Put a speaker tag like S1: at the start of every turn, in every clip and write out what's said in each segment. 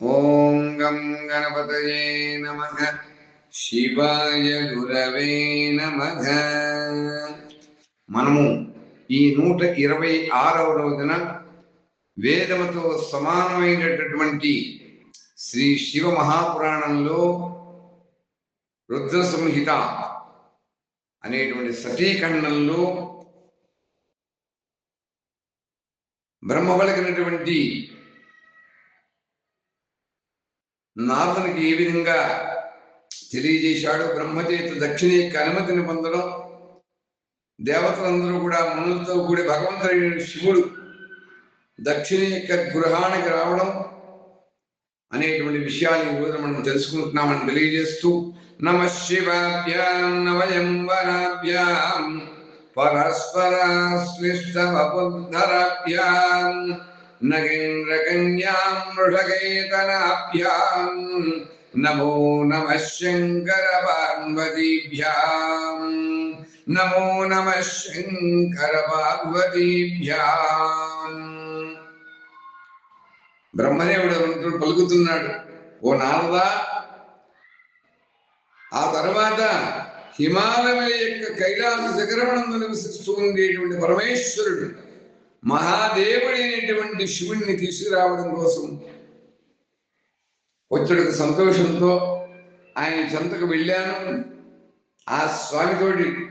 S1: ఓం గం గణపతయే నమ. శివాయ గురవే నమ. మనము ఈ నూట ఇరవై ఆరవ రోజున వేదముతో సమానమైనటువంటి శ్రీ శివ మహాపురాణంలో రుద్ర సంహిత అనేటువంటి సతీఖండంలో బ్రహ్మవలకినటువంటి నారదునికి ఏ విధంగా తెలియజేశాడు బ్రహ్మచేత దక్షిణ యొక్క అనుమతిని పొందడం దేవతలందరూ కూడా మనులతో కూడి భగవంతుడైన శివుడు దక్షిణ యొక్క గృహానికి రావడం అనేటువంటి విషయాన్ని ఈరోజు మనం తెలుసుకుంటున్నామని తెలియజేస్తూ నమ శివాభ్యాం నవయం వరాభ్యాం పరస్పరాశ్లిష్టవపుద్ధరాభ్యాం నగేంద్రకన్యాం వృషగేతనాభ్యాం నమో నమ శంకర పార్వతీభ్యాం నమో నమ శంకర పార్వతీభ్యాం బ్రహ్మదేవుడు మంత్రుడు పలుకుతున్నాడు ఓ నారదా ఆ తర్వాత హిమాలయ యొక్క కైలాస శిఖరమునందు నివసిస్తూ ఉండేటువంటి పరమేశ్వరుడు మహాదేవుడైనటువంటి శివుణ్ణి తీసుకురావడం కోసం వచ్చుడికి సంతోషంతో ఆయన చెంతకు వెళ్ళాను. ఆ స్వామితోటి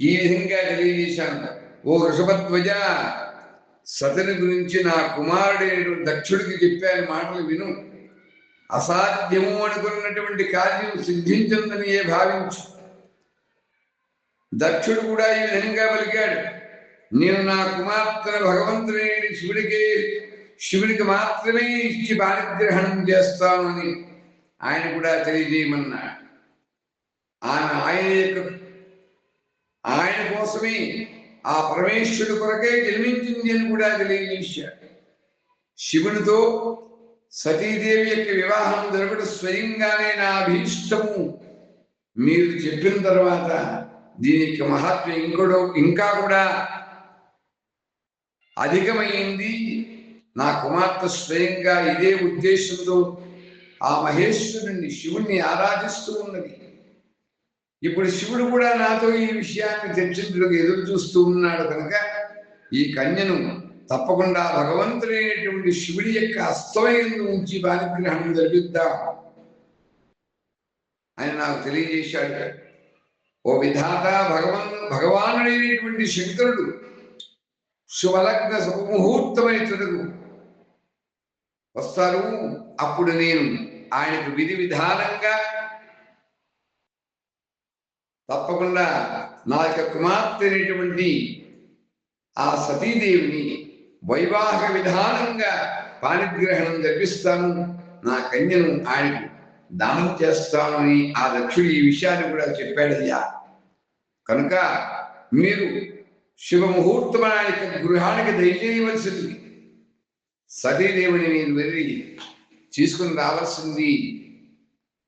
S1: ఈ విధంగా తెలియజేశాను. ఓ వృషభధ్వజ సతని గురించి నా కుమారుడైన దక్షుడికి చెప్పాను మాటలు విను. అసాధ్యము అనుకున్నటువంటి కార్యం సిద్ధించిందని ఏ భావించు. దక్షుడు కూడా ఈ విధంగా పలికాడు. నేను నా కుమార్తె భగవంతుడైన శివుడికి శివుడికి మాత్రమే ఇచ్చి పారిగ్రహణం చేస్తాను అని ఆయన కూడా తెలియజేయమన్నాడు. ఆయన ఆయన యొక్క ఆయన కోసమే ఆ పరమేశ్వరుడు కొరకే జన్మించింది అని కూడా తెలియజేశాడు. శివునితో సతీదేవి యొక్క వివాహం జరగడం స్వయంగానే నా అభీష్టము. మీరు చెప్పిన తర్వాత దీని యొక్క మహత్వం ఇంకోడు ఇంకా కూడా అధికమైంది. నా కుమార్తె స్వయంగా ఇదే ఉద్దేశంతో ఆ మహేశ్వరుణ్ణి శివుణ్ణి ఆరాధిస్తూ ఉన్నది. ఇప్పుడు శివుడు కూడా నాతో ఈ విషయాన్ని చర్చించడానికి ఎదురు చూస్తూ ఉన్నాడు కనుక ఈ కన్యను తప్పకుండా భగవంతుడైనటువంటి శివుడి యొక్క అస్తమయంలో ఉంచి బాలిగ్రహణం జరిపిద్దాం. అని నాకు తెలియజేశాడు. ఓ విధాత భగవన్ భగవానుడైనటువంటి శంకరుడు శుభలగ్న శుభముహూర్తమైనకు వస్తారు అప్పుడు నేను ఆయనకు విధి విధానంగా తప్పకుండా నా యొక్క కుమార్తె అనేటువంటి ఆ సతీదేవిని వైవాహక విధానంగా పాణిగ్రహణం జరిపిస్తాను. నా కన్యను ఆయనకు దానం చేస్తానని ఆ దక్షుడు ఈ విషయాన్ని కూడా చెప్పాడయ్యా కనుక మీరు శుభముహూర్తం ఆయన గృహానికి దయచేయవలసింది సతీదేవిని నేను వెళ్ళి తీసుకుని రావాల్సింది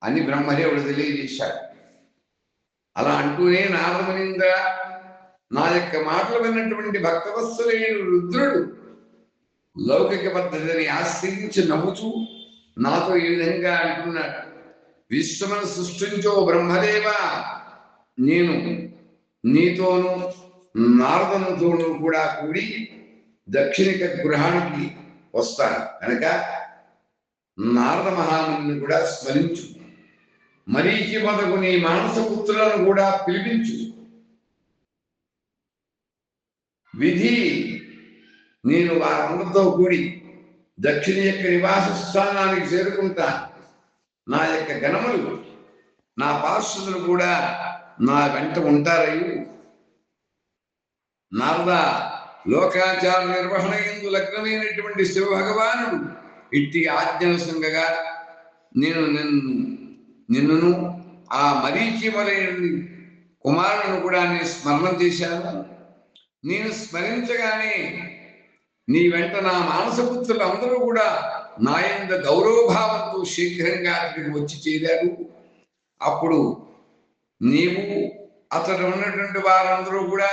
S1: అని బ్రహ్మదేవుడు తెలియజేశాడు. అలా అంటూనే నారదమునింద నా యొక్క మాటలు విన్నటువంటి భక్తవత్సలైన రుద్రుడు లౌకిక పద్ధతిని ఆశ్రయించి నవ్వుతూ నాతో ఈ విధంగా అంటున్నాడు. విశ్వమును సృష్టించో బ్రహ్మదేవ నేను నీతోనూ నారదముతోనూ కూడా కూడి దక్షిణిక గృహానికి వస్తారు కనుక నారద మహాముని కూడా స్మరించు. మరీచి మొదకు నీ మానసపుత్రులను కూడా పిలిపించు. విధి నేను వారందరితో కూడి దక్షిణ యొక్క నివాస స్థానానికి చేరుకుంటాను నా యొక్క గణములు నా పార్శ్వదులు కూడా నా వెంట ఉంటారయ్యూ. నారద లోకాచార నిర్వహణ ఎందు లగ్నమైనటువంటి శివ భగవానుడు ఇట్టి ఆజ్ఞాసంగగా నేను నిన్ను నిన్నును ఆ మరీచి మొదలైన కుమారులను కూడా నేను స్మరణ చేశాను. నేను స్మరించగానే నీ వెంట నా మానసపుత్రులు అందరూ కూడా నా యొక్క గౌరవభావంతో శీఘ్రంగా అక్కడికి వచ్చి చేరారు. అప్పుడు నీవు అతడు ఉన్నటువంటి వారందరూ కూడా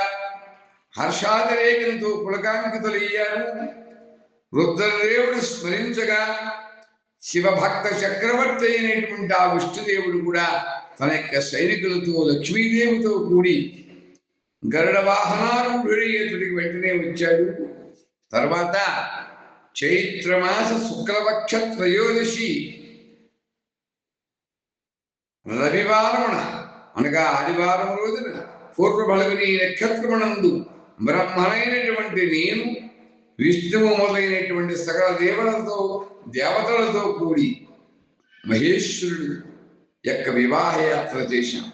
S1: హర్షాతిరేకంతో పులకాంకితులయ్యారు. రుద్రదేవుడు స్మరించగా శివభక్త చక్రవర్తి అయినటువంటి ఆ విష్ణుదేవుడు కూడా తన యొక్క సైనికులతో లక్ష్మీదేవితో కూడి గరుడ వాహనాలు అతడికి వెంటనే వచ్చాడు. తర్వాత చైత్రమాస శుక్లపక్ష త్రయోదశి రవివారమున అనగా ఆదివారం రోజున పూర్వబలగుని నక్షత్రమునందు బ్రహ్మనైనటువంటి నేను విష్ణువు మొదలైనటువంటి సకల దేవతలతో దేవతలతో కూడి మహేశ్వరుడు యొక్క వివాహ యాత్ర చేశాం.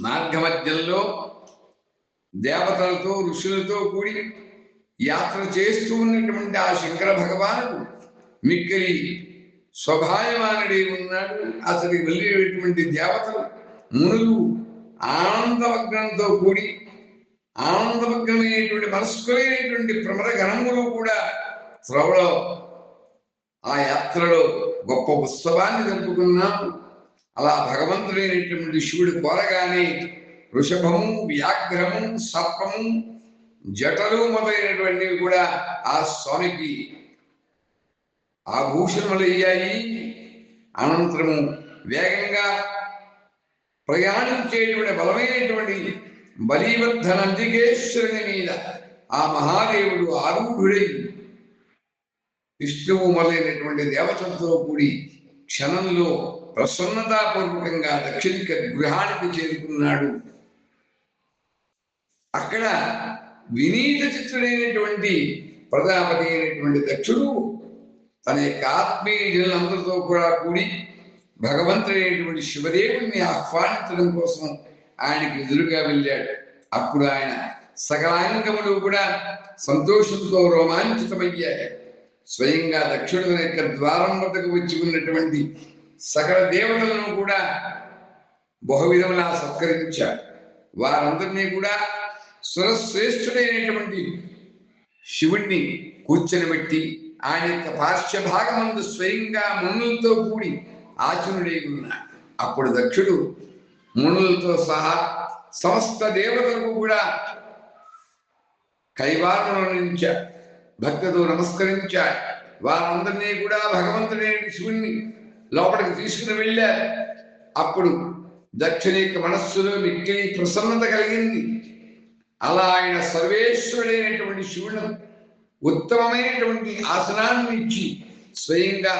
S1: మార్గమధ్యంలో దేవతలతో ఋషులతో కూడి యాత్ర చేస్తూ ఉన్నటువంటి ఆ శంకర భగవానుడు మిక్కిలి స్వభాయమానుడై ఉన్నాడు. అతడికి వెళ్ళేటువంటి దేవతలు మునులు ఆనందవగ్నంతో కూడి ఆనందమగ్నమైనటువంటి మనస్కులైనటువంటి ప్రమర గణములు కూడా త్రవలో ఆ యాత్రలో గొప్ప ఉత్సవాన్ని జరుపుకున్నాం అలా భగవంతుడైనటువంటి శివుడు కోరగానే వృషభము వ్యాఘ్రము సర్పము జటలు మొదలైనటువంటివి కూడా ఆ స్వామికి ఆభూషణములయ్యాయి. అనంతరము వేగంగా ప్రయాణించేటువంటి బలమైనటువంటి బలీవర్ధ నందికేశ్వరుని మీద ఆ మహాదేవుడు ఆరూఢుడై విష్ణువు మొదలైనటువంటి దేవతలతో కూడి క్షణంలో ప్రసన్నతాపూర్వకంగా దక్షిణిక గృహానికి చేరుకున్నాడు. అక్కడ వినీత చిత్రుడైనటువంటి ప్రజాపతి అయినటువంటి దక్షుడు తన యొక్క ఆత్మీయులందరితో కూడా కూడి భగవంతుడైనటువంటి శివదేవుడిని ఆహ్వానించడం కోసం ఆయనకి ఎదురుగా వెళ్ళాడు. అప్పుడు ఆయన సకలాంగములు కూడా సంతోషంతో రోమాంచితమయ్యాయి. స్వయంగా దక్షుడు యొక్క ద్వారం వద్దకు వచ్చి ఉన్నటువంటి సకల దేవతలను కూడా బహువిధములా సత్కరించాడు. వారందరినీ కూడా సురశ్రేష్ఠుడైనటువంటి శివుణ్ణి కూర్చొని పెట్టి ఆయన యొక్క పార్శ్వ స్వయంగా మన్నులతో కూడి ఆచరుడై ఉన్నాడు. అప్పుడు దక్షుడు మునులతో సహా సమస్త దేవతలకు కూడా కైవారంలో నుంచాడు భక్తితో నమస్కరించాడు వారందరినీ కూడా భగవంతుడైన శివుణ్ణి లోపలికి తీసుకుని వెళ్ళారు అప్పుడు దక్షిణ యొక్క మనస్సులో మిక్కిలి ప్రసన్నత కలిగింది. అలా ఆయన సర్వేశ్వరుడైనటువంటి శివుడు ఉత్తమమైనటువంటి ఆసనాన్ని ఇచ్చి స్వయంగా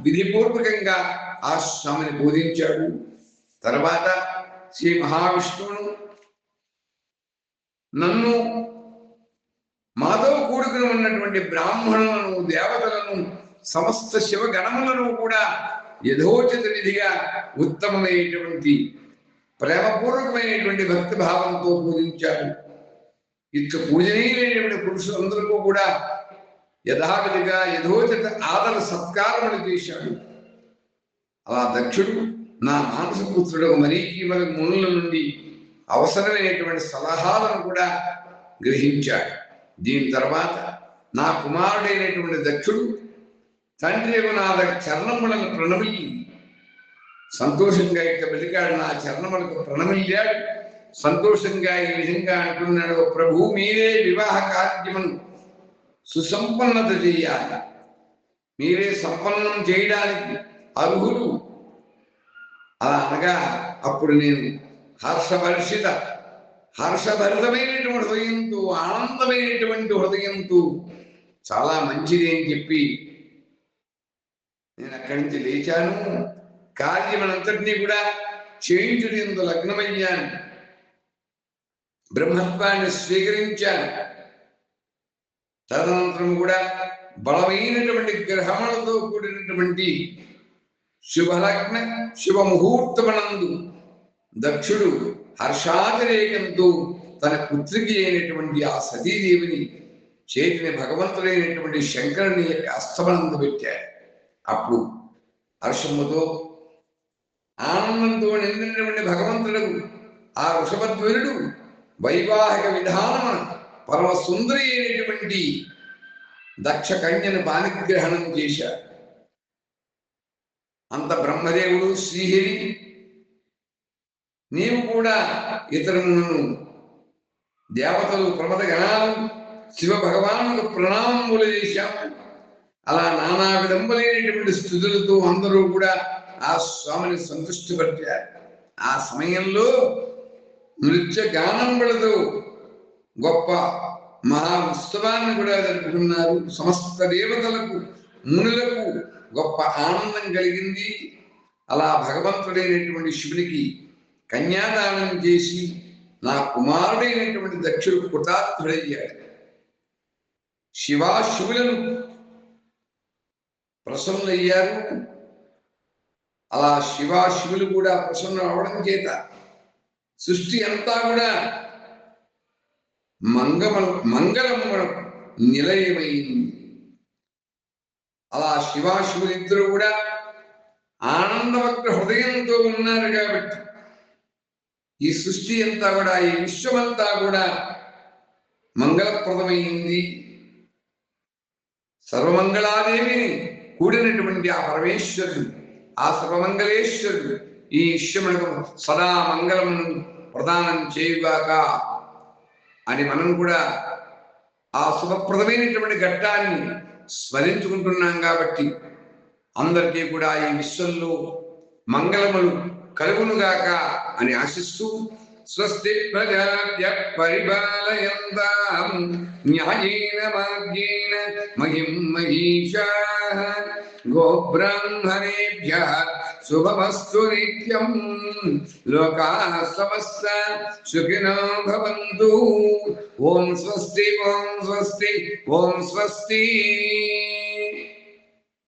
S1: విధిపూర్వకంగా ఆ స్వామిని బోధించాడు. తర్వాత శ్రీ మహావిష్ణువును నన్ను మాతో కూడుకుని ఉన్నటువంటి బ్రాహ్మణులను దేవతలను సమస్త శివగణములను కూడా యథోచిత విధిగా ఉత్తమమైనటువంటి ప్రేమపూర్వకమైనటువంటి భక్తి భావంతో పూజించాడు ఇట్లా పూజనీయులైనటువంటి పురుషులందరికీ కూడా యథావిధిగా యథోచిత ఆదర సత్కారములు చేశాడు అలా దక్షుడు నా మానస మరీ మరీకి మరి మునుల నుండి అవసరమైనటువంటి సలహాలను కూడా గ్రహించాడు. దీని తర్వాత నా కుమారుడైనటువంటి దక్షుడు తండ్రి నా చరణములను ప్రణమిల్లి. సంతోషంగా ఇక బతికాడు నా చరణములకు ప్రణమిల్లాడు. సంతోషంగా ఈ విధంగా అంటున్నాడు ప్రభు మీరే వివాహ కార్యమును సుసంపన్నత చేయాలి? మీరే సంపన్నం చేయడానికి అర్హులు అలా అనగా అప్పుడు నేను హర్షభర్షిత హర్షభరితమైనటువంటి హృదయంతో ఆనందమైనటువంటి హృదయంతో చాలా మంచిది అని చెప్పి నేను అక్కడి నుంచి లేచాను. కార్యమనంతటినీ కూడా చేయించుడు ఎందు లగ్నమయ్యాను. బ్రహ్మత్వాన్ని స్వీకరించాను. తదనంతరం కూడా బలమైనటువంటి గ్రహములతో కూడినటువంటి శుభలగ్న శుభ ముహూర్తమనందు దక్షుడు హర్షాతిరేకంతో తన పుత్రికి అయినటువంటి ఆ సతీదేవిని చేతిని భగవంతుడైనటువంటి శంకరుని యొక్క అస్తమనందు పెట్టాడు అప్పుడు హర్షముతో ఆనందంతో నిండినటువంటి భగవంతుడు ఆ వృషభధ్వరుడు వైవాహిక విధానమున పరమ సుందరి అయినటువంటి దక్ష కన్యను పానిగ్రహణం చేశాడు అంత బ్రహ్మదేవుడు శ్రీహరి. నీవు కూడా ఇతరులను దేవతలు ప్రమద గణాలు శివ భగవానులకు ప్రణామములు చేశాము అలా నానా విడంబలైనటువంటి స్థుతులతో అందరూ కూడా ఆ స్వామిని సంతృష్టిపరిచారు. ఆ సమయంలో నృత్య గానంబులతో గొప్ప మహా ఉత్సవాన్ని కూడా జరుపుకున్నారు. సమస్త దేవతలకు మునులకు గొప్ప ఆనందం కలిగింది. అలా భగవంతుడైనటువంటి శివునికి కన్యాదానం చేసి నా కుమారుడైనటువంటి దక్షుడు కృతార్థుడయ్యాడు. శివా శివులను ప్రసన్నులయ్యారు. అలా శివా శివులు కూడా ప్రసన్నం అవడం చేత సృష్టి అంతా కూడా మంగమ మంగళములకు నిలయమైంది. అలా శివా శివులిద్దరూ కూడా ఆనందవక్ర హృదయంతో ఉన్నారు కాబట్టి ఈ సృష్టి అంతా కూడా ఈ విశ్వమంతా కూడా మంగళప్రదమైంది. సర్వమంగళాదేవిని కూడినటువంటి ఆ పరమేశ్వరుడు ఆ సర్వమంగళేశ్వరుడు ఈ విశ్వమునకు సదా మంగళమును ప్రదానం చేయుగాక అని మనం కూడా ఆ శుభప్రదమైనటువంటి ఘట్టాన్ని స్మరించుకుంటున్నాం కాబట్టి అందరికీ కూడా ఈ విశ్వంలో మంగళములు కలుగునుగాక అని ఆశిస్తూ స్వస్తి ప్రజాభ్య పరిపాలయంతాం న్యాయేన మార్గేణ మహిం మహిషా గోబ్రాహ్మణేభ్య శుభమస్తు నిత్యం. లోకా సమస్త సుఖినో భవంతు. ఓం స్వస్తి ఓం స్వస్తి ఓం స్వస్తి.